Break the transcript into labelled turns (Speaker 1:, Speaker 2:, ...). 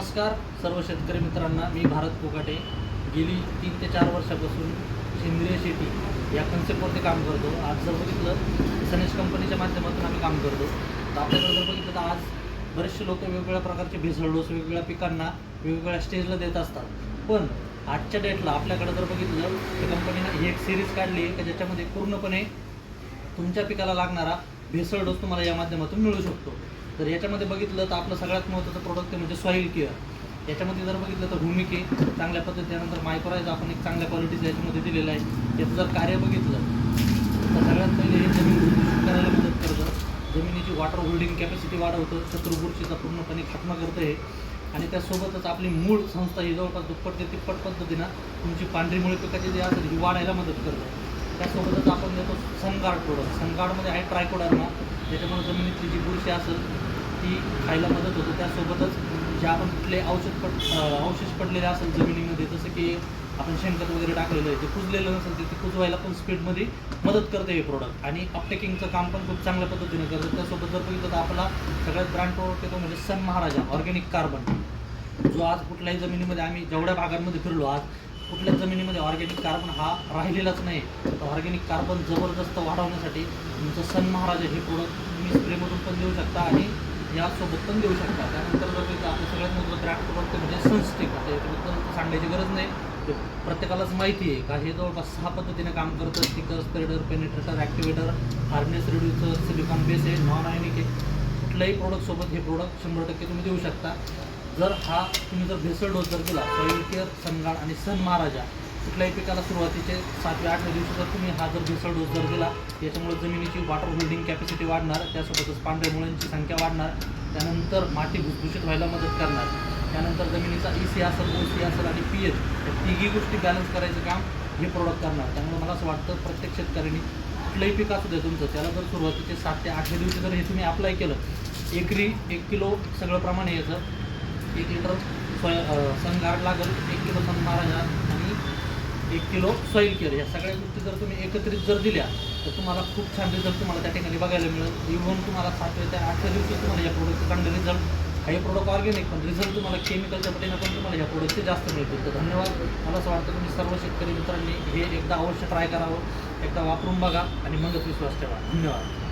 Speaker 1: नमस्कार सर्व शेतकरी मित्रांना. मी भारत कोकाटे. गेली तीन ते चार वर्षापासून सेंद्रिय शेती या कन्सेप्टवरती काम करतो. आज जर बघितलं सनेश कंपनीच्या माध्यमातून आम्ही काम करतो. तर आपल्याकडे जर बघितलं तर आज बरेचसे लोक वेगवेगळ्या प्रकारचे भेसळ डोस वेगवेगळ्या पिकांना वेगवेगळ्या स्टेजला देत असतात. पण आजच्या डेटला आपल्याकडे जर बघितलं तर कंपनीनं ही एक सिरीज काढली आहे की ज्याच्यामध्ये पूर्णपणे तुमच्या पिकाला लागणारा भेसळ डोस तुम्हाला या माध्यमातून मिळू शकतो. तर याच्यामध्ये बघितलं तर आपलं सगळ्यात महत्त्वाचं प्रोडक्ट म्हणजे सॉईल केअर याच्यामध्ये जर बघितलं तर भूमिके चांगल्या पद्धतीनंतर मायक्रोराईज आपण एक चांगल्या क्वालिटीचं याच्यामध्ये दिलेलं आहे. याचं जर कार्य बघितलं तर सगळ्यात पहिले हे जमीन करायला मदत करतं. जमिनीची वॉटर होल्डिंग कॅपॅसिटी वाढवतं शत्रुबुरशीचा पूर्णपणे खात्मा करतं हे. आणि त्यासोबतच आपली मूळ संस्था ही जवळपास दुप्पट ते तिप्पट पद्धतीनं तुमची पांढरी मुळे पिकाची जी असेल ही वाढायला मदत करतं. त्यासोबतच आपण देतो सनगार्ड प्रोडक्ट सनगार्डमध्ये आहे ट्रायकोडर्मा त्याच्यामुळे जमिनीतली जी बुरशी असेल ती खायला मदत होते. त्यासोबतच जे आपण कुठले औषध पड अवशेष पडलेले असेल जमिनीमध्ये जसं की आपण शेणखत वगैरे टाकलेलं आहे ते कुजलेलं नसेल ते ते कुजवायला पण स्पीडमध्ये मदत करते हे प्रोडक्ट आणि अपटेकिंगचं काम पण खूप चांगल्या पद्धतीने करतं. त्यासोबत जर बघितलं तर आपला सगळ्यात ब्रँड प्रोडक्ट येतो म्हणजे सन महाराजा ऑर्गॅनिक कार्बन जो आज कुठल्याही जमिनीमध्ये आम्ही जेवढ्या भागांमध्ये फिरलो आज कुठल्याच जमिनीमध्ये ऑर्गॅनिक कार्बन हा राहिलेलाच नाही. तर ऑर्गॅनिक कार्बन जबरदस्त वाढवण्यासाठी तुमचं सन महाराज हे प्रोडक्ट तुम्ही स्प्रेमधून पण देऊ शकता आणि यासोबत पण देऊ शकता. त्यानंतर जर आपलं सगळ्यात महत्त्वाचं ब्रँड प्रोडक्ट म्हणजे सनस्टिक आता याच्याबद्दल सांगायची गरज नाही. ते प्रत्येकालाच माहिती आहे का? हे जवळपास सहा पद्धतीने काम करतं. Sticker spreader penetrator activator hardness reducer silicone base आहे. नॉन आयनिक आहे कुठल्याही प्रोडक्टसोबत हे प्रोडक्ट शंभर टक्के तुम्ही देऊ शकता. जर हा तुम्ही जर भेसळ डोस जर दिला सॉईल केअर सनगाड आणि सन महाराजा कुठल्याही पिकाला सुरुवातीचे सातव्या आठव्या दिवशी जर तुम्ही हा जर भेसळ डोस जर दिला याच्यामुळे जमिनीची वॉटर होल्डिंग कॅपॅसिटी वाढणार त्यासोबतच पांढऱ्या मुळांची संख्या वाढणार त्यानंतर माती भुसभुशीत व्हायला मदत करणार. त्यानंतर जमिनीचा ई सी असेल ओ सी असेल आणि पी एच या तिघी गोष्टी बॅलन्स करायचं काम हे प्रोडक्ट करणार. त्यामुळे मला असं वाटतं प्रत्येक शेतकऱ्यांनी कुठलंही पीक असू दे तुमचं त्याला जर सुरुवातीचे सात ते आठव्या दिवशी जर हे तुम्ही अप्लाय केलं एकरी एक किलो सगळं प्रमाण येतं एक लिटर सोय सनगार्ड लागेल एक किलो सन महाराजा आणि एक किलो सॉईल केअर. या सगळ्या गोष्टी जर तुम्ही एकत्रित जर दिल्या तर तुम्हाला खूप छान रिझल्ट तुम्हाला त्या ठिकाणी बघायला मिळेल. इव्हन तुम्हाला सातव्या त्या आठव्या दिवशी तुम्हाला या प्रोडक्टचे चांगले रिझल्ट काही प्रोडक्ट ऑर्गॅनिक पण रिझल्ट तुम्हाला केमिकलच्या पटीनं पण तुम्हाला या प्रोडक्टचे जास्त मिळतील. तर धन्यवाद. मला असं वाटतं तुम्ही सर्व शेतकरी मित्रांनी हे एकदा अवश्य ट्राय करावं एकदा वापरून बघा आणि मगच विश्वास ठेवा. धन्यवाद.